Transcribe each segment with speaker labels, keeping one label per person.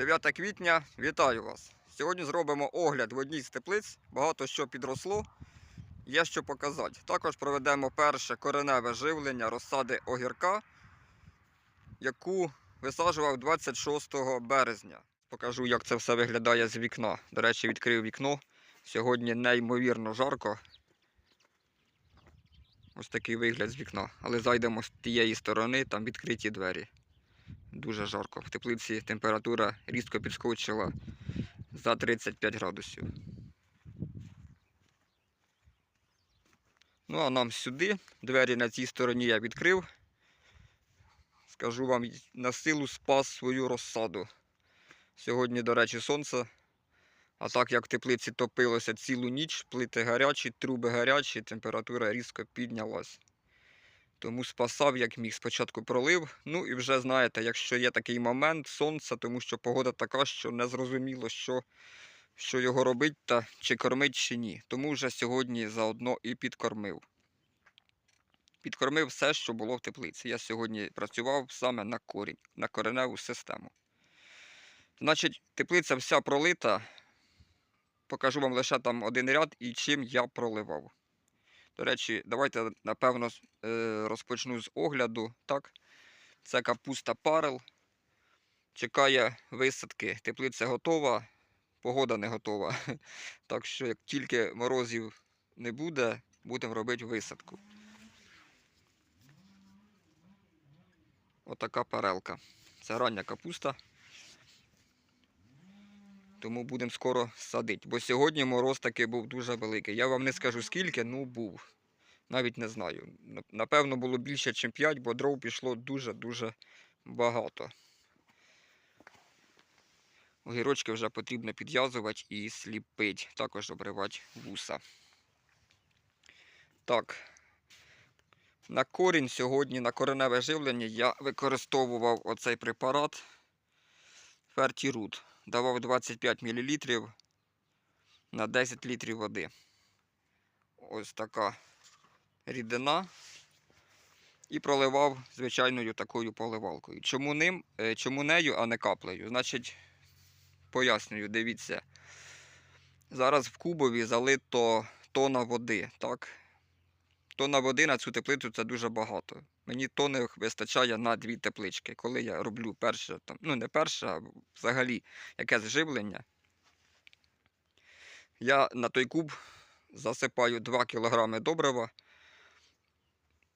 Speaker 1: 9 квітня, вітаю вас! Сьогодні зробимо огляд в одній з теплиць. Багато що підросло, є що показати. Також проведемо перше кореневе живлення розсади огірка, яку висаджував 26 березня. Покажу, як це все виглядає з вікна. До речі, відкрив вікно. Сьогодні неймовірно жарко. Ось такий вигляд з вікна. Але зайдемо з тієї сторони, там відкриті двері. Дуже жарко. В теплиці температура різко підскочила за 35 градусів. Ну а нам сюди. Двері на цій стороні я відкрив. Скажу вам, на силу спас свою розсаду. Сьогодні, до речі, сонце. А так як в теплиці топилося цілу ніч, плити гарячі, труби гарячі, температура різко піднялась. Тому спасав, як міг. Спочатку пролив. Ну і вже знаєте, якщо є такий момент сонця, тому що погода така, що не зрозуміло, що, що його робить та чи кормить, чи ні. Тому вже сьогодні заодно і підкормив. Підкормив все, що було в теплиці. Я сьогодні працював саме на корінь, на кореневу систему. Значить, теплиця вся пролита. Покажу вам лише там один ряд і чим я проливав. До речі, давайте, напевно, е, розпочну з огляду. Так? Це капуста парел. Чекає висадки. Теплиця готова, погода не готова. Так що, як тільки морозів не буде, будемо робити висадку. Отака парелка. Це рання капуста. Тому будемо скоро садити. Бо сьогодні мороз таки був дуже великий. Я вам не скажу скільки, ну був. Навіть не знаю. Напевно, було більше, ніж 5, бо дров пішло дуже-дуже багато. Огірочки вже потрібно підв'язувати і сліпити, також обривати вуса. Так. На корінь сьогодні, на кореневе живлення я використовував оцей препарат Фертірут. Давав 25 мл на 10 літрів води. Ось така рідина. І проливав звичайною такою поливалкою. Чому ним, е, чому нею, а не каплею? Значить, пояснюю, дивіться. Зараз в кубові залито тона води, так? Тона води на цю теплицю це дуже багато. Мені тони вистачає на дві теплички. Коли я роблю перше, там, ну не перше, а взагалі якесь живлення, я на той куб засипаю 2 кг добрива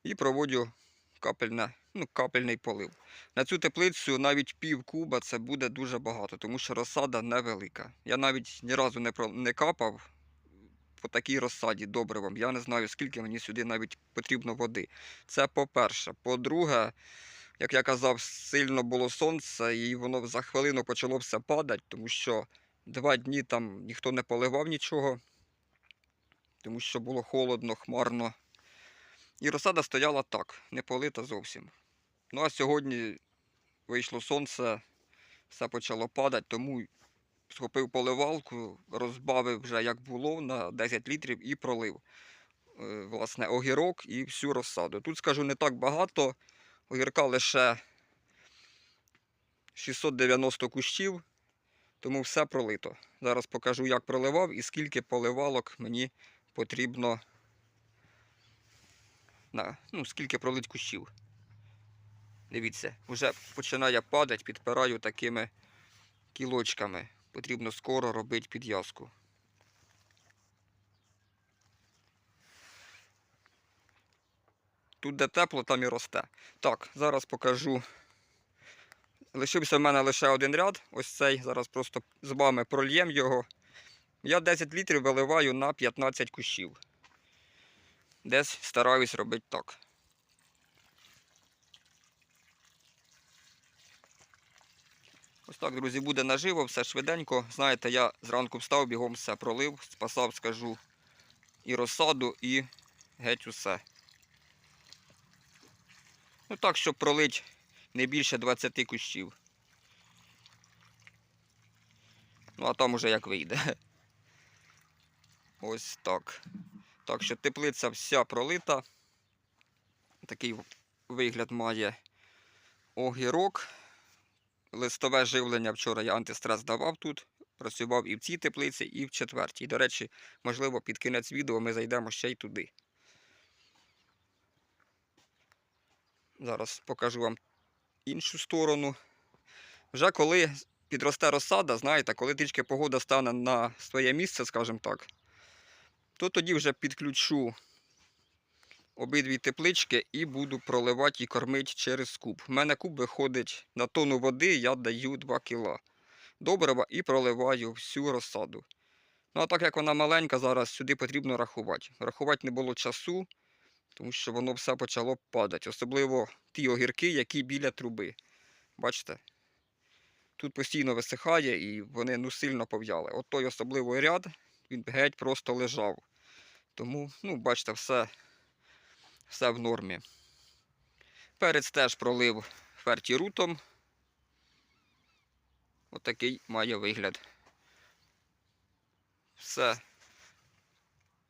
Speaker 1: і проводжу капельне, ну, капельний полив. На цю теплицю навіть пів куба це буде дуже багато, тому що розсада невелика. Я навіть ні разу не, про- не капав по такій розсаді добривом. Я не знаю, скільки мені сюди навіть потрібно води. Це по-перше. По-друге, як я казав, сильно було сонце, і воно за хвилину почало все падати, тому що два дні там ніхто не поливав нічого, тому що було холодно, хмарно. І розсада стояла так, не полита зовсім. Ну а сьогодні вийшло сонце, все почало падати, тому схопив поливалку, розбавив вже як було на 10 літрів і пролив. е, Власне, огірок і всю розсаду. Тут скажу не так багато. Огірка лише 690 кущів, тому все пролито. Зараз покажу, як проливав і скільки поливалок мені потрібно. На, ну, скільки пролить кущів. Дивіться, вже починає падати, підпираю такими кілочками. Потрібно скоро робити підв'язку. Тут де тепло, там і росте. Так, зараз покажу. Лишився в мене лише один ряд. Ось цей. Зараз просто з вами прольєм його. Я 10 літрів виливаю на 15 кущів. Десь стараюсь робити так. Ось так, друзі, буде наживо, все швиденько. Знаєте, я зранку встав, бігом все пролив, спасав, скажу, і розсаду, і геть усе. Ну так, щоб пролить не більше 20 кущів. Ну, а там уже як вийде. Ось так. Так що теплиця вся пролита. Такий вигляд має огірок. Листове живлення вчора я антистрес давав тут. Працював і в цій теплиці, і в четвертій. До речі, можливо, під кінець відео ми зайдемо ще й туди. Зараз покажу вам іншу сторону. Вже коли підросте розсада, знаєте, коли трішки погода стане на своє місце, скажімо так, то тоді вже підключу обидві теплички і буду проливати і кормити через куб. У мене куб виходить на тонну води, я даю 2 кг добрива і проливаю всю розсаду. Ну а так як вона маленька, зараз сюди потрібно рахувати. Рахувати не було часу, тому що воно все почало падати. Особливо ті огірки, які біля труби. Бачите? Тут постійно висихає і вони ну, сильно пов'яли. От той особливий ряд, він геть просто лежав. Тому, ну, бачите, все, все в нормі. Перець теж пролив фертірутом. Отакий має вигляд. Все.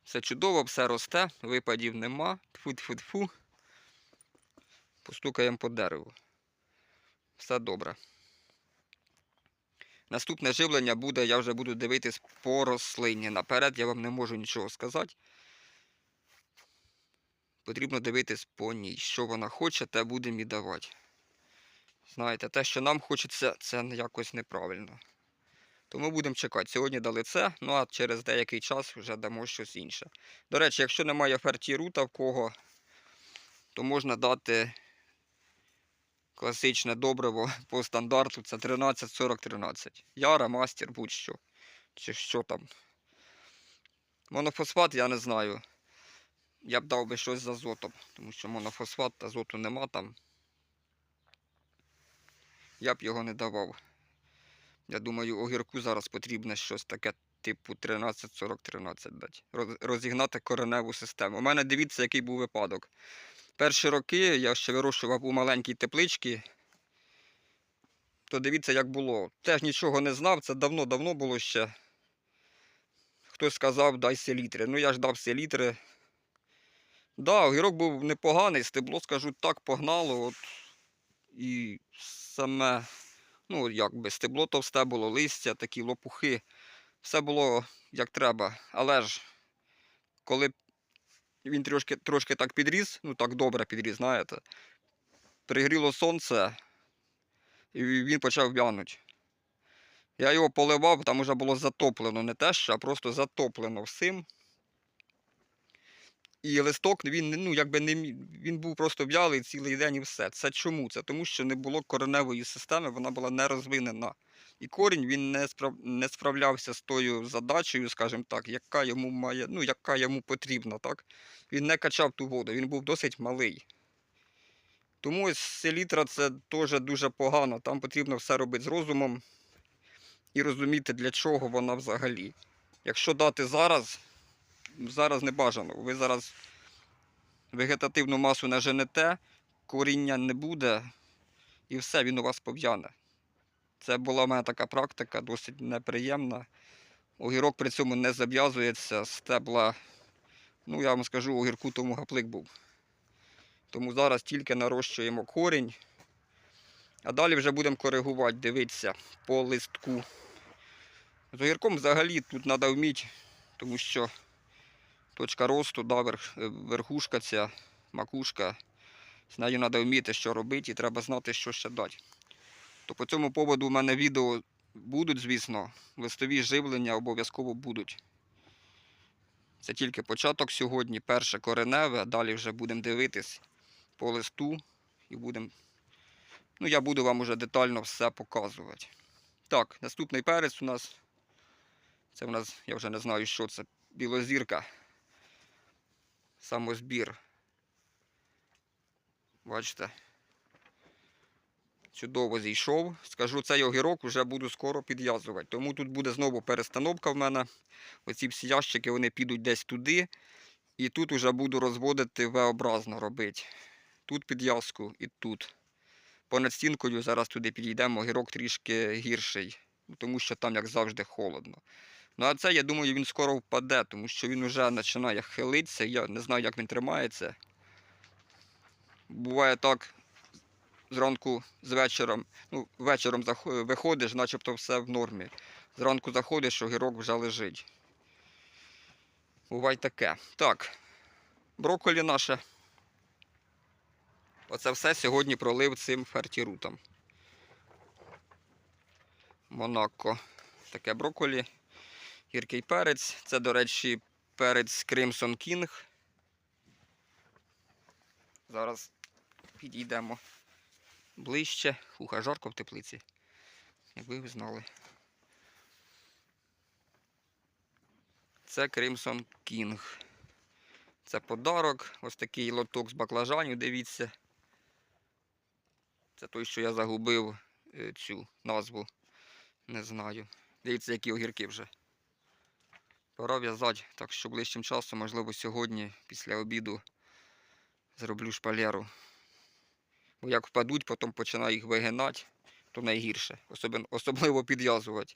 Speaker 1: Все чудово, все росте, випадів нема. Тфу-тфу-тфу. Постукаємо по дереву. Все добре. Наступне живлення буде, я вже буду дивитись по рослині. Наперед я вам не можу нічого сказати. Потрібно дивитись по ній. Що вона хоче, те будемо і давати. Знаєте, те, що нам хочеться, це якось неправильно. Тому будемо чекати. Сьогодні дали це, ну а через деякий час вже дамо щось інше. До речі, якщо немає фертірута в кого, то можна дати класичне добриво по стандарту. Це 13-40-13. Яра, мастер, будь-що. Чи що там. Монофосфат я не знаю. Я б дав би щось з азотом, тому що монофосфат азоту нема там. Я б його не давав. Я думаю, огірку зараз потрібно щось таке типу 13-40-13 дати. Розігнати кореневу систему. У мене дивіться, який був випадок. Перші роки я ще вирощував у маленькій тепличці. То дивіться, як було. Теж нічого не знав, це давно-давно було ще. Хтось сказав, дай селітри. Ну я ж дав селітри. Да, огірок був непоганий, стебло, скажу, так погнало. От. І саме, ну, якби стебло товсте було, листя, такі лопухи. Все було як треба. Але ж, коли він трошки, трошки так підріс, ну так добре підріс, знаєте, пригріло сонце, і він почав в'янути. Я його поливав, там вже було затоплено, не те що, а просто затоплено всім. І листок він ну, якби не він був просто в'ялий цілий день і все. Це чому? Це тому, що не було кореневої системи, вона була не розвинена. І корінь він не, справ... не справлявся з тою задачею, скажімо так, яка йому має, ну, яка йому потрібна. Так? Він не качав ту воду, він був досить малий. Тому ось селітра це теж дуже погано. Там потрібно все робити з розумом і розуміти, для чого вона взагалі. Якщо дати зараз, зараз не бажано. Ви зараз вегетативну масу не женете, коріння не буде, і все, він у вас пов'яне. Це була в мене така практика, досить неприємна. Огірок при цьому не зав'язується, стебла, ну я вам скажу, огірку тому гаплик був. Тому зараз тільки нарощуємо корінь, а далі вже будемо коригувати, дивитися по листку. З огірком взагалі тут треба вміти, тому що точка росту, да, е, верхушка ця, макушка. З нею треба вміти, що робити, і треба знати, що ще дати. То по цьому поводу у мене відео будуть, звісно, листові живлення обов'язково будуть. Це тільки початок сьогодні, перше кореневе, а далі вже будемо дивитись по листу і будемо. Ну, я буду вам уже детально все показувати. Так, наступний перець у нас. Це у нас, я вже не знаю, що це, білозірка. Самозбір. Бачите? Чудово зійшов. Скажу, цей огірок вже буду скоро підв'язувати. Тому тут буде знову перестановка в мене. Оці всі ящики вони підуть десь туди. І тут вже буду розводити V-образно робити. Тут підв'язку і тут. Понад стінкою зараз туди підійдемо, огірок трішки гірший, тому що там, як завжди, холодно. Ну а це, я думаю, він скоро впаде, тому що він вже починає хилитися. Я не знаю, як він тримається. Буває так, зранку з вечором, ну, вечором виходиш, начебто все в нормі. Зранку заходиш, огірок вже лежить. Буває таке. Так, брокколі наше. Оце все сьогодні пролив цим фертірутом. Монако. Таке брокколі. Гіркий перець. Це, до речі, перець Crimson King. Зараз підійдемо ближче. Уха, жарко в теплиці. Якби ви знали. Це Crimson King. Це подарок. Ось такий лоток з баклажанів, дивіться. Це той, що я загубив е, цю назву. Не знаю. Дивіться, які огірки вже. Пора в'язати, так що ближчим часом, можливо, сьогодні, після обіду, зроблю шпалеру. Бо як впадуть, потім починаю їх вигинати, то найгірше. Особливо, підв'язувати.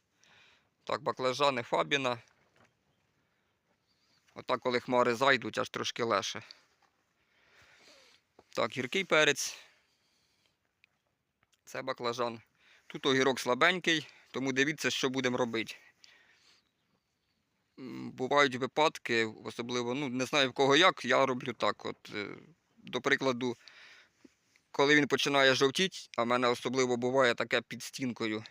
Speaker 1: Так, баклажани Фабіна. Отак, коли хмари зайдуть, аж трошки легше. Так, гіркий перець. Це баклажан. Тут огірок слабенький, тому дивіться, що будемо робити. Бувають випадки, особливо, ну, не знаю в кого як, я роблю так. От, е, до прикладу, коли він починає жовтіти, а в мене особливо буває таке під стінкою.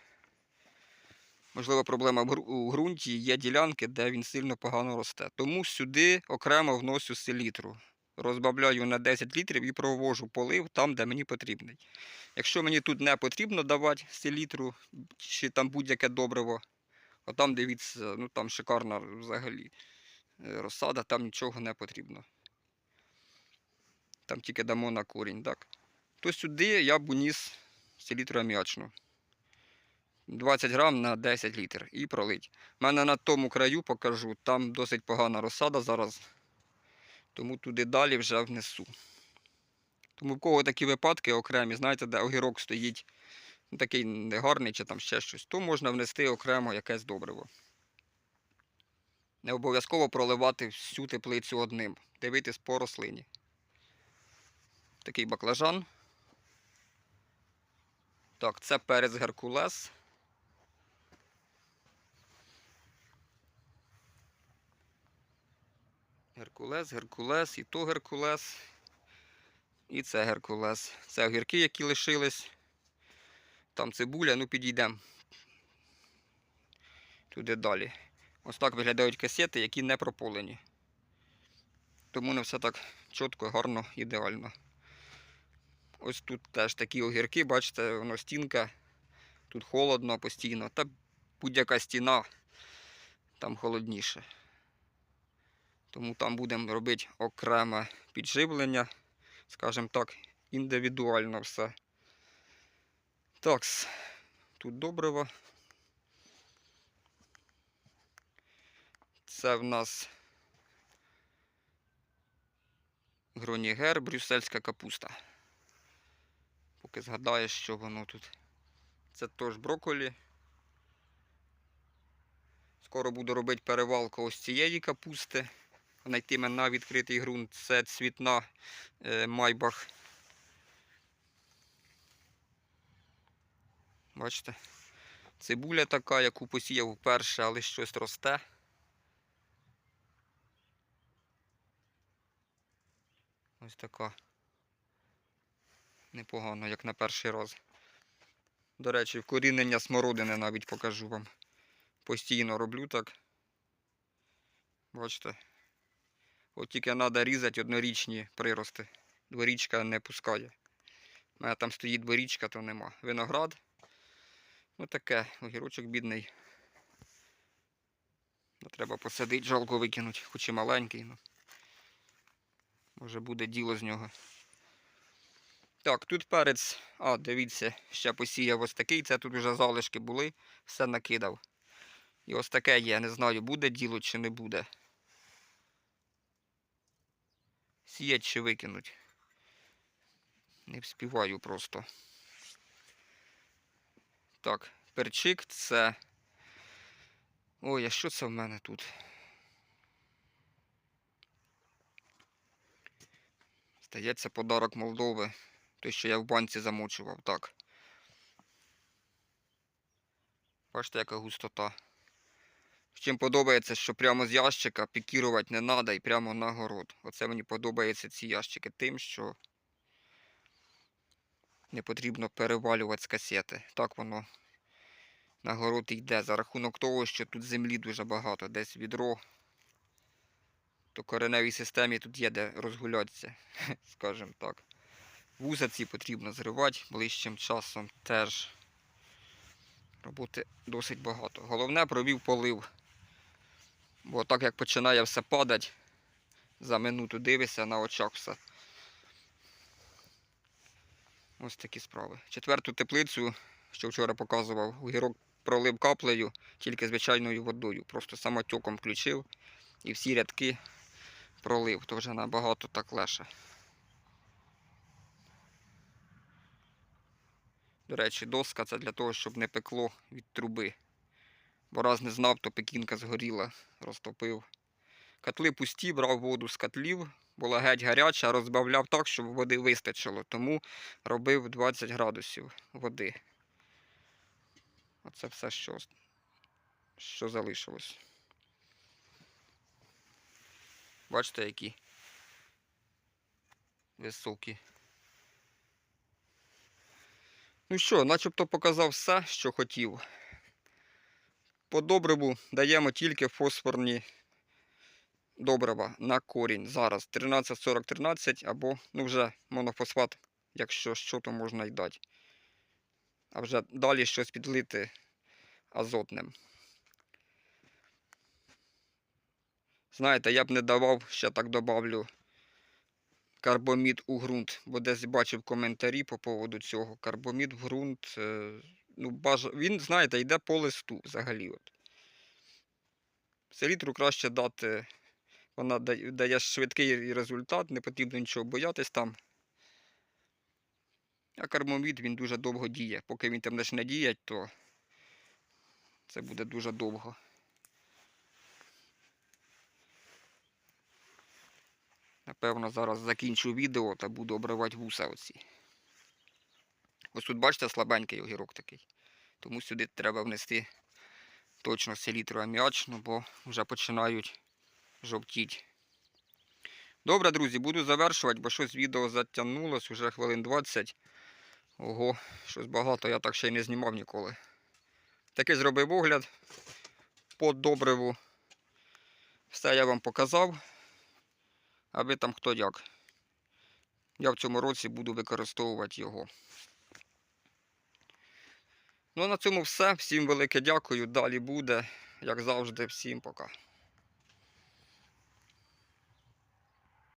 Speaker 1: Можливо, проблема у ґрунті, є ділянки, де він сильно погано росте. Тому сюди окремо вношу селітру. Розбавляю на 10 літрів і провожу полив там, де мені потрібний. Якщо мені тут не потрібно давати селітру чи там будь-яке добриво, а там дивіться, ну там шикарна взагалі е, розсада, там нічого не потрібно. Там тільки дамо на корінь, так. То сюди я б уніс селітру аміачну. 20 грам на 10 літр і пролить. У мене на тому краю покажу, там досить погана розсада зараз, тому туди далі вже внесу. Тому в кого такі випадки окремі, знаєте, де огірок стоїть такий негарний чи там ще щось, то можна внести окремо якесь добриво. Не обов'язково проливати всю теплицю одним, дивитись по рослині. Такий баклажан. Так, це перець Геркулес. Геркулес, Геркулес, і то Геркулес. І це Геркулес. Це огірки, які лишились. Там цибуля, ну підійдемо. Туди далі. Ось так виглядають касети, які не прополені. Тому не все так чітко, гарно, ідеально. Ось тут теж такі огірки, бачите, воно стінка. Тут холодно постійно. Та будь-яка стіна там холодніше. Тому там будемо робити окреме підживлення, скажімо так, індивідуально все. Так, тут добриво. Це в нас гронігер, брюссельська капуста. Поки згадаєш, що воно тут. Це теж брокколі. Скоро буду робити перевалку ось цієї капусти. Вона йтиме на відкритий ґрунт. Це цвітна е, майбах. Бачите? Цибуля така, яку посіяв вперше, але щось росте. Ось така. Непогано, як на перший раз. До речі, вкорінення смородини навіть покажу вам. Постійно роблю так. Бачите? От тільки треба різати однорічні прирости. Дворічка не пускає. У мене там стоїть дворічка, то нема. Виноград. Ну таке, огірочок бідний. Ну, Треба посадити, жалко викинути, хоч і маленький. Ну. Може буде діло з нього. Так, тут перець. А, дивіться, ще посіяв ось такий. Це тут вже залишки були, все накидав. І ось таке є, не знаю, буде діло чи не буде. Сіять чи викинуть. Не вспіваю просто. Так, перчик це. Ой, а що це в мене тут? Здається, подарок Молдови. Той, що я в банці замочував, так. Бачите, яка густота. Чим подобається, що прямо з ящика пікірувати не треба і прямо на город. Оце мені подобається ці ящики тим, що не потрібно перевалювати з касети. Так воно на город йде. За рахунок того, що тут землі дуже багато, десь відро, то кореневій системі тут є де розгулятися, скажімо так. Вуза ці потрібно зривати ближчим часом теж. Роботи досить багато. Головне провів полив. Бо так як починає все падати, за минуту дивишся на очах все. Ось такі справи. Четверту теплицю, що вчора показував, огірок пролив каплею, тільки звичайною водою. Просто самотюком включив і всі рядки пролив. То вже набагато так легше. До речі, доска це для того, щоб не пекло від труби. Бо раз не знав, то пекінка згоріла, розтопив. Котли пусті, брав воду з котлів, була геть гаряча, розбавляв так, щоб води вистачило. Тому робив 20 градусів води. Оце все, що, що залишилось. Бачите, які високі. Ну що, начебто показав все, що хотів. По добриву даємо тільки фосфорні добрива на корінь. Зараз 13-40-13 або ну вже монофосфат, якщо що, то можна й дати. А вже далі щось підлити азотним. Знаєте, я б не давав, ще так добавлю карбомід у ґрунт, бо десь бачив коментарі по поводу цього. Карбомід в ґрунт, е, ну, баж... він, знаєте, йде по листу взагалі. От. Селітру краще дати, вона дає, швидкий результат, не потрібно нічого боятись там. А карбомід він дуже довго діє. Поки він там почне діяти, то це буде дуже довго. Напевно, зараз закінчу відео та буду обривати вуса оці. Ось тут, бачите, слабенький огірок такий. Тому сюди треба внести точно селітру аміачну, бо вже починають жовтіти. Добре, друзі, буду завершувати, бо щось відео затягнулось, вже хвилин 20. Ого, щось багато, я так ще й не знімав ніколи. Такий зробив огляд по добриву. Все я вам показав. А ви там хто як. Я в цьому році буду використовувати його. Ну, а на цьому все. Всім велике дякую. Далі буде. Як завжди, всім пока.